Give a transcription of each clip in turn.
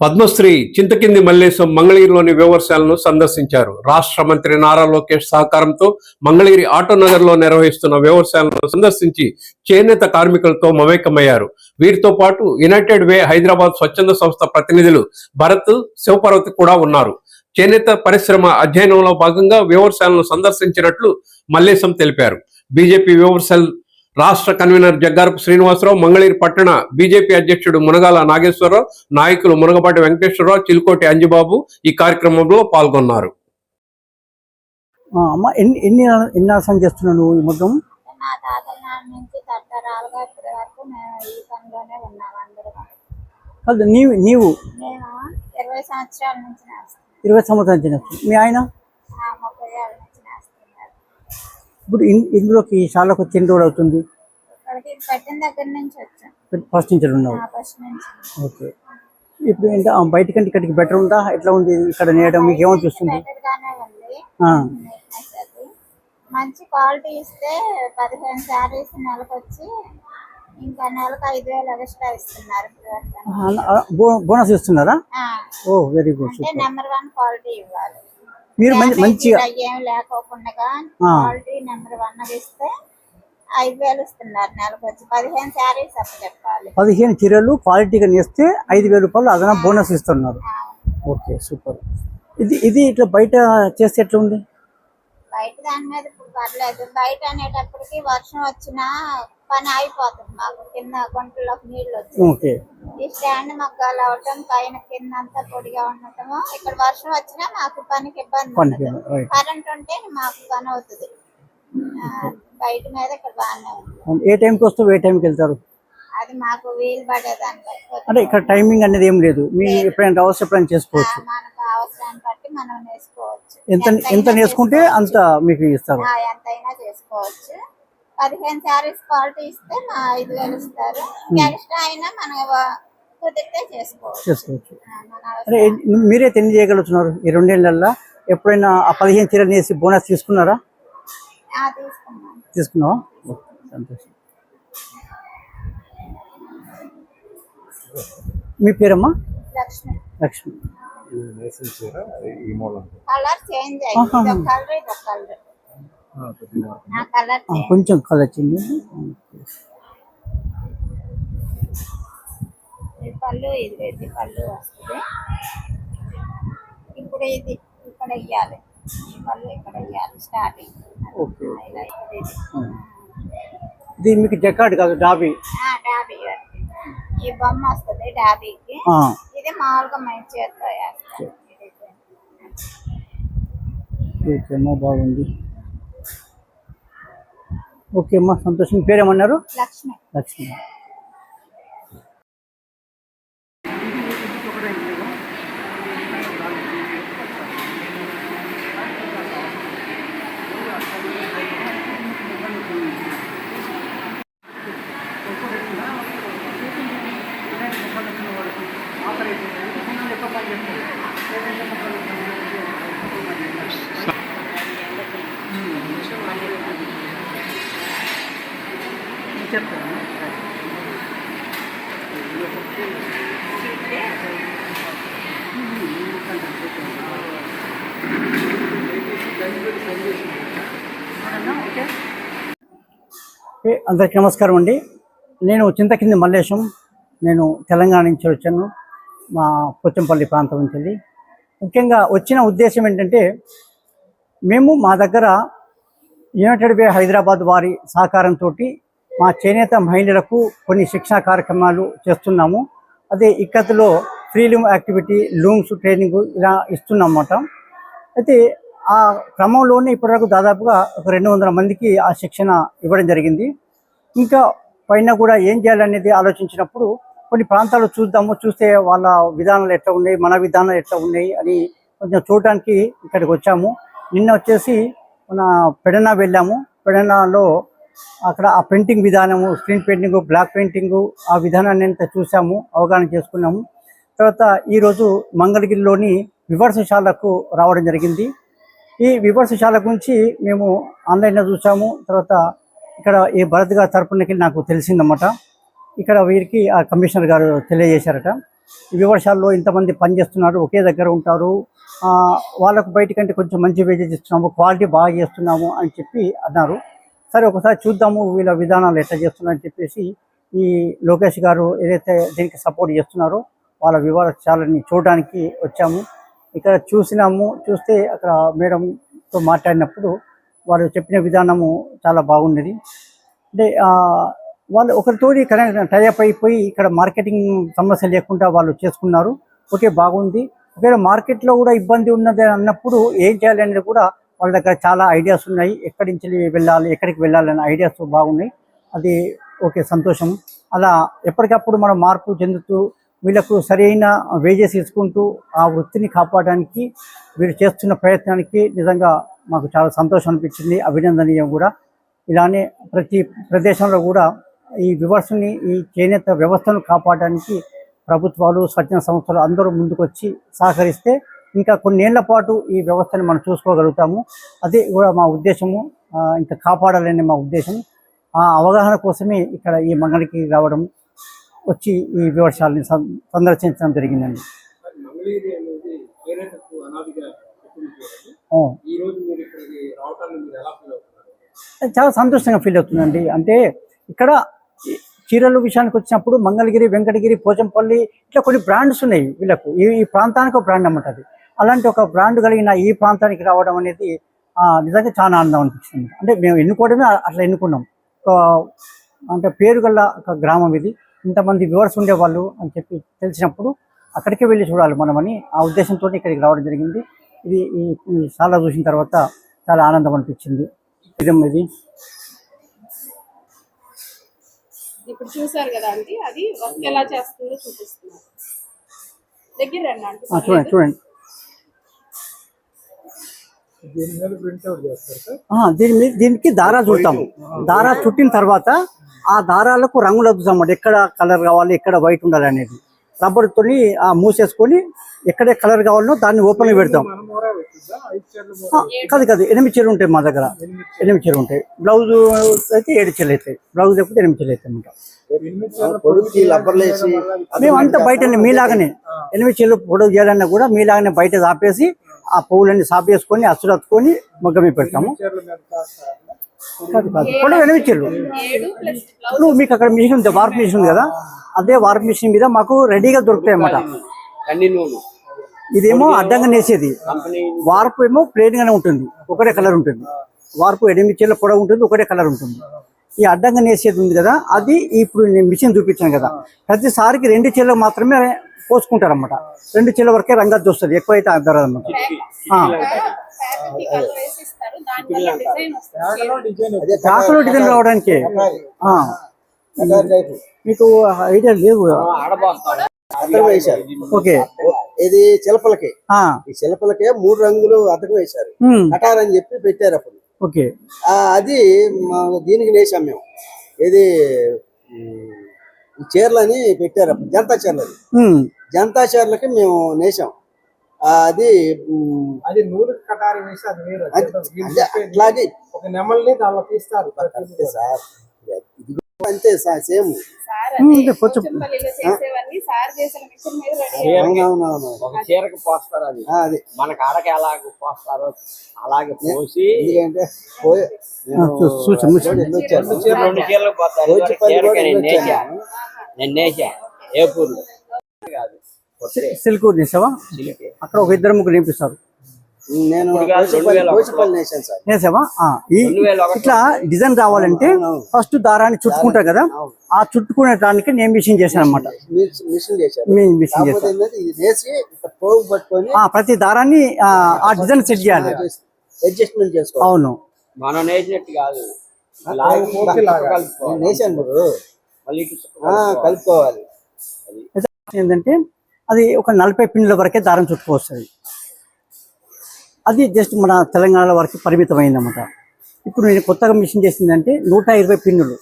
పద్మశ్రీ చింతకింది మల్లేశం మంగళగిరిలోని వ్యవసాయాలను సందర్శించారు. రాష్ట్ర మంత్రి నారా లోకేష్ సహకారంతో మంగళగిరి ఆటోనగర్లో నిర్వహిస్తున్న వ్యవసాయాలను సందర్శించి చేనేత కార్మికులతో మమేకమయ్యారు. వీరితో పాటు యునైటెడ్ వే హైదరాబాద్ స్వచ్ఛంద సంస్థ ప్రతినిధులు భరత్ శివపార్వతి కూడా ఉన్నారు. చేనేత పరిశ్రమ అధ్యయనంలో భాగంగా వ్యవసాయాలను సందర్శించినట్లు మల్లేశం తెలిపారు. బీజేపీ వ్యవసాయ రాష్ట్ర కన్వీనర్ జగ్గారపు శ్రీనివాసరావు మంగళగిరి పట్టణ బీజేపీ అధ్యక్షుడు మునగాల నాగేశ్వరరావు నాయకులు మునగపాటి వెంకటేశ్వరరావు చిలుకోటి అంజిబాబు ఈ కార్యక్రమంలో పాల్గొన్నారు. ఆ, అమ్మ ఎన్ని ఎన్ని ఎన్ని అవసరం చేస్తున్నావు నువ్వు ఈ మొత్తం? కాదు నీవు నీవు మేము ఇరవై సంవత్సరాల నుంచి నేస్తాం ఇరవై సంవత్సరాల నుంచి చేస్తున్నావు. మీ ఆయన? ఇప్పుడు ఇందులోకి శాలకు వచ్చి ఎన్ని రోజులు అవుతుంది? ఇక్కడికి పెట్టిన దగ్గర నుంచి ఫస్ట్ నుంచి ఉన్నావు. ఆ ఫస్ట్ నుంచి. ఓకే. ఇప్పుడు ఏంటి ఆ, బయటకంటే ఇక్కడికి బెటర్ ఉందా? ఎట్లా ఉంది ఇక్కడ నేయడం? మీకు ఏమనిపిస్తుంది నీట్నెస్ అది మంచి క్వాలిటీ ఇస్తే పదిహేను శారీస్ నెలకు వచ్చి ఇంకా నెలకు ఐదు వేలు ఎక్స్ట్రా ఇస్తున్నారు బోనస్ ఇస్తున్నారా? ఓ very good number one quality ఇవ్వాలి. మీరు మంచి మంచిగా ఏం లేకోకుండా. క్వాలిటీ నెంబర్ వన్ ఇస్తే ఐదు వేలు ఇస్తున్నారు నెలకు వచ్చి పదిహేను శారీస్ అప్పు చెప్పాలి. పదిహేను చీరలు క్వాలిటీగా నేస్తే ఐదు వేల రూపాయలు అదన బోనస్ ఇస్తున్నారు. Okay super. ఇది ఇది ఇట్లా బయట చేస్తే ఎట్లా ఉంది బయట దాని మీద ఇప్పుడు పర్లేదు. బయట అనేటప్పటికి వర్షం వచ్చినా పని అయిపోతుంది మాకు. కింద గుంటలోకి నీళ్ళు వచ్చి ఓకే. ఈ స్టాండ్ మగ్గాలు అవటం పైన కింద అంతా పొడిగా ఉండటము. ఇక్కడ వర్షం వచ్చినా మాకు పనికి ఇబ్బంది పనికి రైట్ కరెంట్ ఉంటే మాకు పని అవుతుంది. బయట మీద ఇక్కడ బాగానే ఉంది. ఏ టైంకి వస్తావు ఏ టైంకి వెళ్తారు? అది మాకు వీలు పడేదాన్ని బట్టి అంటే ఇక్కడ టైమింగ్ అనేది ఏం లేదు. మీ ఎప్పుడైనా రావచ్చు ఎప్పుడైనా చేసుకోవచ్చు? మనకు అవసరాన్ని బట్టి మనం నేర్చుకోవచ్చు ఎంత ఎంత నేర్చుకుంటే అంత మీకు ఇస్తారు. ఎంతైనా చేసుకోవచ్చు. పదిహేను శారీస్ క్వాలిటీ ఇస్తే మా ఐదు వేలు ఇస్తారు ఎక్స్ట్రా అయినా మనం వ- కుదిరితే చేసుకోవచ్చు. చేసుకోవచ్చు. ఆ, మన అంటే ఎన్ని- మీరే ఎన్ని చేయగలుగుతున్నారు ఈ రెండేళ్ళల్లో ఎప్పుడైనా ఆ పదిహేను చీరలు వేసి బోనస్ తీసుకున్నారా? తీసుకున్నావా? ఓకే, సంతోషం. మీ పేరమ్మా? లక్ష్మి. లక్ష్మి. కలర్ చేంజ్ అయ్యింది ఆహా. ఇదొక కలర్ ఇదొక కలర్. ఆ కలర్ ఆ, కొంచెం కలర్ ఈ పళ్ళు ఇది పళ్ళు వస్తుంది. ఇప్పుడు ఇది ఇక్కడ వెయ్యాలి ఇక్కడ స్టార్టింగ్ ఓకే ఇది మీకు జకాడ్ కాదు డాబీ. ఈ బొమ్మ వస్తుంది డాబీకి. ఇది మామూలుగా మంచి. ఓకే అమ్మా బాగుంది. ఓకే అమ్మా సంతోషం. పేరేమన్నారు? లక్ష్మి. లక్ష్మి. ఏ, అందరికీ నమస్కారం అండి. నేను చింతకింది మల్లేశం. నేను తెలంగాణ నుంచి వచ్చాను. మా పోచంపల్లి ప్రాంతం నుంచి వెళ్ళి ముఖ్యంగా వచ్చిన ఉద్దేశం ఏంటంటే మేము మా దగ్గర యునైటెడ్ వే హైదరాబాద్ వారి సహకారంతో మా చేనేత మహిళలకు కొన్ని శిక్షణ కార్యక్రమాలు చేస్తున్నాము. అదే ఇక్కత్తులో free loom activity looms training ఇలా ఇస్తున్నాం అన్నమాట అయితే ఆ క్రమంలోనే ఇప్పటివరకు దాదాపుగా ఒక రెండు వందల మందికి ఆ శిక్షణ ఇవ్వడం జరిగింది. ఇంకా పైన కూడా ఏం చేయాలనేది ఆలోచించినప్పుడు కొన్ని ప్రాంతాలు చూద్దాము చూస్తే వాళ్ళ విధానాలు ఎట్లా ఉన్నాయి మన విధానాలు ఎట్లా ఉన్నాయి అని కొంచెం చూడడానికి ఇక్కడికి వచ్చాము. నిన్న వచ్చేసి మన పెడన వెళ్ళాము. పెడనాలో అక్కడ ఆ పెయింటింగ్ విధానము స్క్రీన్ పెయింటింగ్ బ్లాక్ పెయింటింగు ఆ విధానాన్ని అంతా చూసాము అవగాహన చేసుకున్నాము. తర్వాత ఈరోజు మంగళగిరిలోని వివర్శశాలకు రావడం జరిగింది. ఈ వివర్శశాల గురించి మేము ఆన్లైన్లో చూసాము. తర్వాత ఇక్కడ ఈ భరత్ గారి తరపునకి నాకు తెలిసిందన్నమాట. ఇక్కడ వీరికి ఆ కమిషనర్ గారు తెలియజేశారట. ఈ ఇంతమంది పనిచేస్తున్నారు ఒకే దగ్గర ఉంటారు. వాళ్ళకు బయటకంటే కొంచెం మంచి వేజెస్ ఇస్తున్నాము క్వాలిటీ బాగా చేస్తున్నాము అని చెప్పి అన్నారు. సరే ఒకసారి చూద్దాము వీళ్ళ విధానాలు ఎట్లా చేస్తున్నారని చెప్పేసి ఈ లోకేష్ గారు ఏదైతే దీనికి సపోర్ట్ చేస్తున్నారో వాళ్ళ వివరాలని చూడడానికి వచ్చాము. ఇక్కడ చూసినాము చూస్తే అక్కడ మేడంతో మాట్లాడినప్పుడు వాళ్ళు చెప్పిన విధానము చాలా బాగున్నది అంటే వాళ్ళు ఒకరితో కనెక్ట్ టైఅప్ అయిపోయి ఇక్కడ మార్కెటింగ్ సమస్య లేకుండా వాళ్ళు చేసుకున్నారు. ఓకే బాగుంది. ఒకవేళ మార్కెట్లో కూడా ఇబ్బంది ఉన్నది అన్నప్పుడు ఏం చేయాలి అనేది కూడా వాళ్ళ దగ్గర చాలా ఐడియాస్ ఉన్నాయి. ఎక్కడి నుంచి వెళ్ళాలి ఎక్కడికి వెళ్ళాలి అనే ఐడియాస్ బాగున్నాయి. అది ఓకే సంతోషం. అలా ఎప్పటికప్పుడు మనం మార్పు చెందుతూ వీళ్ళకు సరైన వేజెస్ ఇచ్చుకుంటూ ఆ వృత్తిని కాపాడడానికి వీరు చేస్తున్న ప్రయత్నానికి నిజంగా మాకు చాలా సంతోషం అనిపించింది. అభినందనీయం కూడా. ఇలానే ప్రతి ప్రదేశంలో కూడా ఈ వివర్స్ని ఈ చేనేత వ్యవస్థను కాపాడడానికి ప్రభుత్వాలు స్వచ్ఛంద సంస్థలు అందరూ ముందుకొచ్చి సహకరిస్తే ఇంకా కొన్నేళ్ళ పాటు ఈ వ్యవస్థని మనం చూసుకోగలుగుతాము. అదే కూడా మా ఉద్దేశము. ఇంకా కాపాడాలని మా ఉద్దేశం. ఆ అవగాహన కోసమే ఇక్కడ ఈ మంగళకి రావడం వచ్చి ఈ వివర్షాలని సం- సందర్శించడం జరిగిందండి. చాలా సంతోషంగా ఫీల్ అవుతుందండి. అంటే ఇక్కడ చీరల విషయానికి వచ్చినప్పుడు మంగళగిరి వెంకటగిరి పోచంపల్లి ఇట్లా కొన్ని బ్రాండ్స్ ఉన్నాయి వీళ్ళకు. ఈ ఈ ప్రాంతానికి ఒక బ్రాండ్ అన్నమాట అది. అలాంటి ఒక బ్రాండ్ కలిగిన ఈ ప్రాంతానికి రావడం అనేది నిజంగా చాలా ఆనందం అనిపిస్తుంది. అంటే మేము ఎన్నుకోవడమే అట్లా ఎన్నుకున్నాం. అంటే పేరు గల ఒక గ్రామం ఇది. ఇంతమంది వ్యూవర్స్ ఉండేవాళ్ళు అని చెప్పి తెలిసినప్పుడు అక్కడికే వెళ్ళి చూడాలి మనమని ఆ ఉద్దేశంతో ఇక్కడికి రావడం జరిగింది. ఇది ఈ చాలా చూసిన తర్వాత చాలా ఆనందం అనిపించింది. ఇదమ్మా ఇది. ఇప్పుడు చూసారు కదా అండి అది వర్క్ ఎలా చేస్తుందో చూపిస్తున్నారు. దగ్గర చూడండి చూడండి. దీని మీద దీనికి దారా చుడతాం. దారా చుట్టిన తర్వాత ఆ దారాలకు రంగులు అద్దుతాం అన్నమాట ఎక్కడ కలర్ కావాలి ఎక్కడ వైట్ ఉండాలి అనేది. రబ్బర్ తోని ఆ మూసేసుకొని ఎక్కడ కలర్ కావాలనో దాన్ని ఓపెన్ పెడతాం. కాదు కాదు ఎనిమిది చీరలు ఉంటాయి మా దగ్గర. ఎనిమిది చీరలు. ఉంటాయి. బ్లౌజ్ అయితే ఏడు చీరలు అవుతాయి. బ్లౌజ్ అయితే ఎనిమిది చీరలు అవుతాయి లబ్బర్లేసి మేము అంతా బయట మీలాగనే. ఎనిమిది చెల్లు పొడవు చేయాలన్నా కూడా మీలాగనే బయట ఆపేసి ఆ పువ్వులన్నీ సాపేసుకొని అచ్చులు అత్తుకొని మొగ్గ మీద పెడతాము. ఏడు ప్లస్ ఇప్పుడు మీకు అక్కడ మిషన్ ఉంది వార్ప్ మిషన్ ఉంది కదా? అదే వార్ప్ మిషన్ మీద మాకు రెడీగా దొరుకుతాయి అన్నమాట ఇదేమో అడ్డంగా నేసేది. వార్పు ఏమో ప్లెయిన్ గానే ఉంటుంది ఒకటే కలర్ ఉంటుంది. వార్పు ఎనిమిది పొడవు ఉంటుంది ఒకటే కలర్ ఉంటుంది. ఈ అడ్డంగా నేసేది ఉంది కదా అది ఇప్పుడు నేను మిషన్ చూపించాను కదా. ప్రతిసారికి రెండు చీలకు మాత్రమే పోసుకుంటారన్నమాట. రెండు చీల వరకే రంగద్దు వస్తుంది. ఎక్కువ అయితే వేసి ఇస్తారు దానివల్ల డిజైన్ రావడానికి. ఆ, కటార్ టైప్ మీకు ఐడియా లేవు. ఓకే. ఇది చిలపలకి. ఆ, ఈ చిలపలకే మూడు రంగులు అతకం వేశారు. అని చెప్పి పెట్టారు అప్పుడు. ఓకే. ఆ, అది దీనికి నేసాం మేము. ఇది చీరలని పెట్టారు అప్పుడు. జనతా చీరలని. ఉమ్, జనతా చీరలకి మేము నేసాం. ఆ, అది అది నూరు కటారి వేసి అది వేరు. అది అంటే అట్లాగే ఒక నెమల్ని దానిలో తీస్తారు. అంతే సార్. అంతే సార్ సేమ్. కొంచెం అవునవునవును ఒక చీరకు పోస్తారు అది. ఆ, అది. మనకు అడక ఎలాగ పోస్తారో అలాగే పోసి ఎందుకంటే పోయి రెండు చీరలకు పోతారు నేను. నేసా. ఏపూర్లో. కాదు సిల్క్ తీసావా? చిలికి అక్కడ ఒక ఇద్దరు ముగ్గురు నేర్పిస్తారు. నేను నేసావా. ఇట్లా డిజైన్ రావాలంటే ఫస్ట్ దారాన్ని చుట్టుకుంటారు కదా? ఆ చుట్టుకునే దానికి నేను మిషన్ చేశాను అనమాట మిషన్ చేశాను ప్రతి దారాన్ని ఆ, డిజైన్ సెట్ చేయాలి. అడ్జస్ట్మెంట్ చేసుకోవాలి. అవును. మనం నేసినట్టు కాదు. నేసాను. కలుపుకోవాలి. ఏంటంటే అది ఒక నలభై పిన్నుల వరకే దారం చుట్టుకొస్తుంది అది జస్ట్ మన తెలంగాణ వరకు పరిమితమైంది అన్నమాట ఇప్పుడు నేను కొత్తగా మిషన్ చేసిందంటే నూట ఇరవై పిన్నులు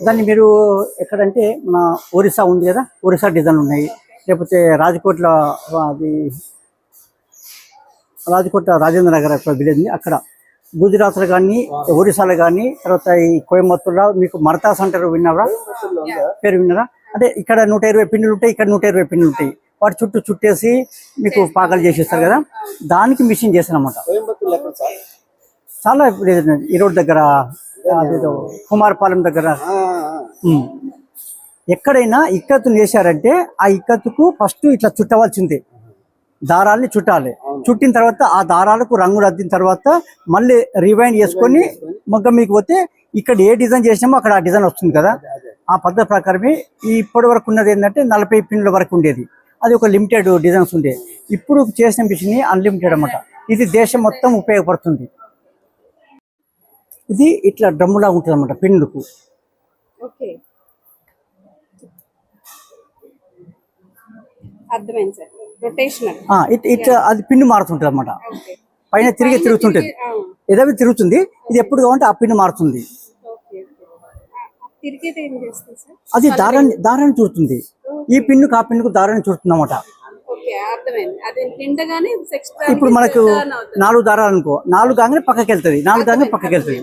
దాన్ని మీరు ఎక్కడంటే మన ఒరిస్సా ఉంది కదా ఒరిస్సా డిజైన్ ఉన్నాయి. లేకపోతే రాజకోట్ల అది రాజకోట రాజేంద్ర నగర్ అక్కడ విలేజ్ అక్కడ గుజరాత్లో కానీ ఒరిస్సాలో కానీ తర్వాత ఈ కోయంబత్తూర్లో మీకు మరతాస్ అంటారు విన్నారా పేరు విన్నారా? అంటే ఇక్కడ నూట ఇరవై పిన్నులు ఉంటాయి ఇక్కడ నూట ఇరవై పిన్నులు ఉంటాయి. వాటి చుట్టూ చుట్టేసి మీకు పాకలు చేసేస్తారు కదా దానికి మిషన్ సార్ చాలా ఈ రోడ్ దగ్గర కుమారపాలెం దగ్గర. ఎక్కడైనా ఇక్కత్తు వేశారంటే ఆ ఇక్కత్తుకు ఫస్ట్ ఇట్లా చుట్టవలసిందే. దారాల్ని చుట్టాలి. చుట్టిన తర్వాత ఆ దారాలకు రంగులు అద్దిన తర్వాత మళ్ళీ రివైండ్ చేసుకొని మొగ్గ మీకు పోతే ఇక్కడ ఏ డిజైన్ చేసినామో అక్కడ ఆ డిజైన్ వస్తుంది కదా. ఆ పద్ధతి ప్రకారమే ఈ ఇప్పటి వరకు ఉన్నది ఏంటంటే నలభై పిన్నుల వరకు ఉండేది. అది ఒక లిమిటెడ్ డిజైన్స్ ఉండే. ఇప్పుడు చేసిన మిషన్ అన్లిమిటెడ్ అన్నమాట. ఇది దేశం మొత్తం ఉపయోగపడుతుంది. ఇది ఇట్లా డ్రమ్ములా ఉంటుంది ఆ, ఇట్ ఇట్లా అది పిన్ను మారుతుంటుంది అన్నమాట ఓకే పైన తిరిగి తిరుగుతుంటుంది ఏదైతే తిరుగుతుంది. ఇది ఎప్పుడు కావాలంటే ఆ పిన్ను మారుతుంది ఓకే తిరిగేది ఏం చేస్తుంది సార్ అది దారాన్ని దారాన్ని చూస్తుంది. ఈ పిన్నుకు ఆ పిన్నుకు దారాన్ని చూస్తుంది అన్నమాట ఓకే అర్థమైంది. అది నిండగానే ఎక్స్ట్రా ఇప్పుడు మనకు నాలుగు దారాలు అనుకో. నాలుగు కాగానే పక్కకి వెళ్తుంది. నాలుగు కాగానే పక్కకి వెళ్తుంది.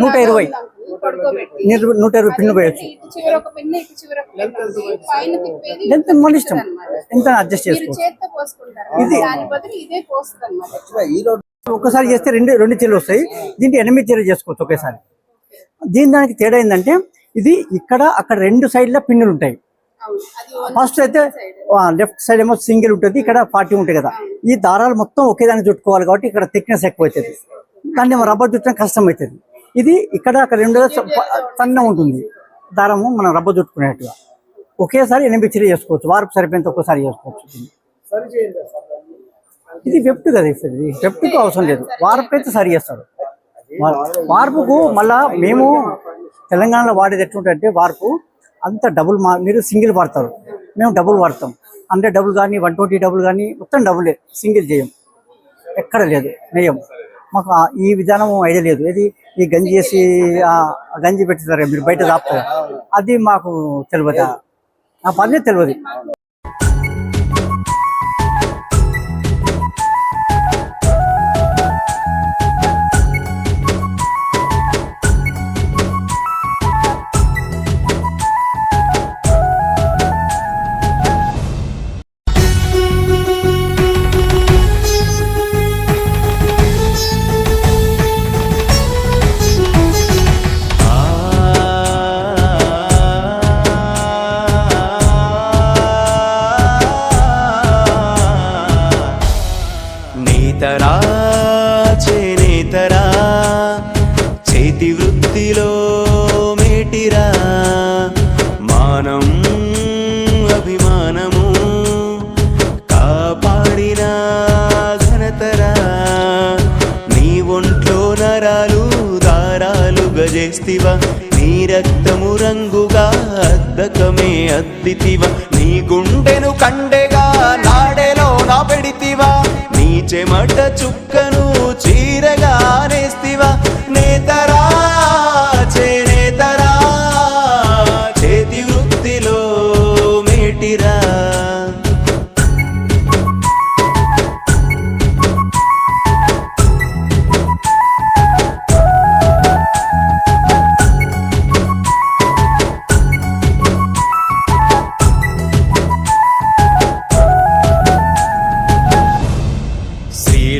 నూట ఇరవై. నూట- ఇరవై పిన్ను పోయొచ్చు ఎంత మన ఇష్టం. ఎంత అడ్జస్ట్ చేసుకోవచ్చు? ఇదే ఒకసారి ఒక్కసారి చేస్తే రెండు రెండు చీరలు వస్తాయి. దీంట్లో ఎనిమిది చీరలు చేసుకోవచ్చు ఒకేసారి. దీని దానికి తేడా ఏంటంటే ఇది ఇక్కడ అక్కడ రెండు సైడ్ల పిన్నులు ఉంటాయి. ఫస్ట్ అయితే లెఫ్ట్ సైడ్ ఏమో సింగిల్ ఉంటుంది ఇక్కడ ఫార్టీ ఉంటుంది కదా. ఈ దారాలు మొత్తం ఒకే దాన్ని చుట్టుకోవాలి కాబట్టి ఇక్కడ థిక్నెస్ ఎక్కువ అవుతుంది దాన్ని ఏమో రబ్బర్ చుట్టడం కష్టం అవుతుంది ఇది ఇక్కడ అక్కడ రెండు సన్న ఉంటుంది. దారము మనం రబ్బర్ చుట్టుకునేట్టుగా. ఒకేసారి ఎనిమిది చిరి చేసుకోవచ్చు. వారపు సరిపోయినంత ఒక్కసారి చేసుకోవచ్చు దీన్ని. సరి చేయండి సార్ ఇది వెప్ట్ కదా ఇది ఇది వెప్ట్కు అవసరం లేదు. వార్పు అయితే సరి చేస్తాడు. వార్పుకు మళ్ళా మేము తెలంగాణలో వాడేది ఎట్లుంటే వార్పు అంత డబుల్ మా మీరు సింగిల్ వాడతారు. మేము డబుల్ వాడతాం. హండ్రెడ్ డబుల్ కానీ వన్ ట్వంటీ డబుల్ కానీ మొత్తం డబులే సింగిల్ చేయం. ఎక్కడ లేదు. నెయ్యం మాకు ఈ విధానం ఐడియా లేదు. ఇది ఈ గంజి చేసి గంజి పెట్టుతారు మీరు బయట దాపుతారు? అది మాకు తెలియదు ఆ పని తెలియదు. నేతరా చేనేతరా చేతి వృత్తిలో మేటిరా మానం అభిమానము కాపాడిన ఘనతరా. నీ ఒంట్లో నరాలు దారాలు గజేస్తివా నీ రక్తము రంగుగా అద్దకమే అద్దితివా నీ గుండెను కండెగా చెమట చుక్క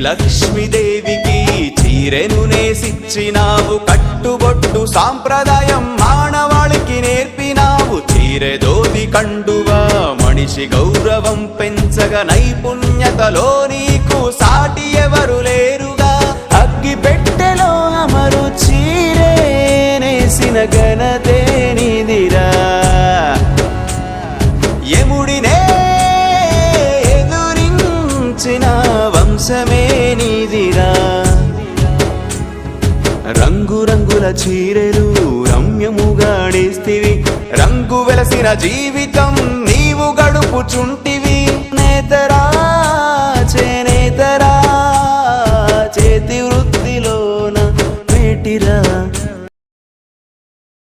లక్ష్మీదేవికి చీరెను నేసిచ్చినావు కట్టుబొట్టు సాంప్రదాయం మానవాళికి నేర్పినావు. చీరెదోది కండువా మనిషి గౌరవం పెంచగ నైపుణ్యతలో నీకు సాటి ఎవరు లేరుగా. అగ్గి పెట్టెలో అమరు చీరే నేసిన ఘనత చీరెలు రమ్యముగా నేస్తివి రంగు వెలసిన జీవితం నీవు గడుపుచుంటి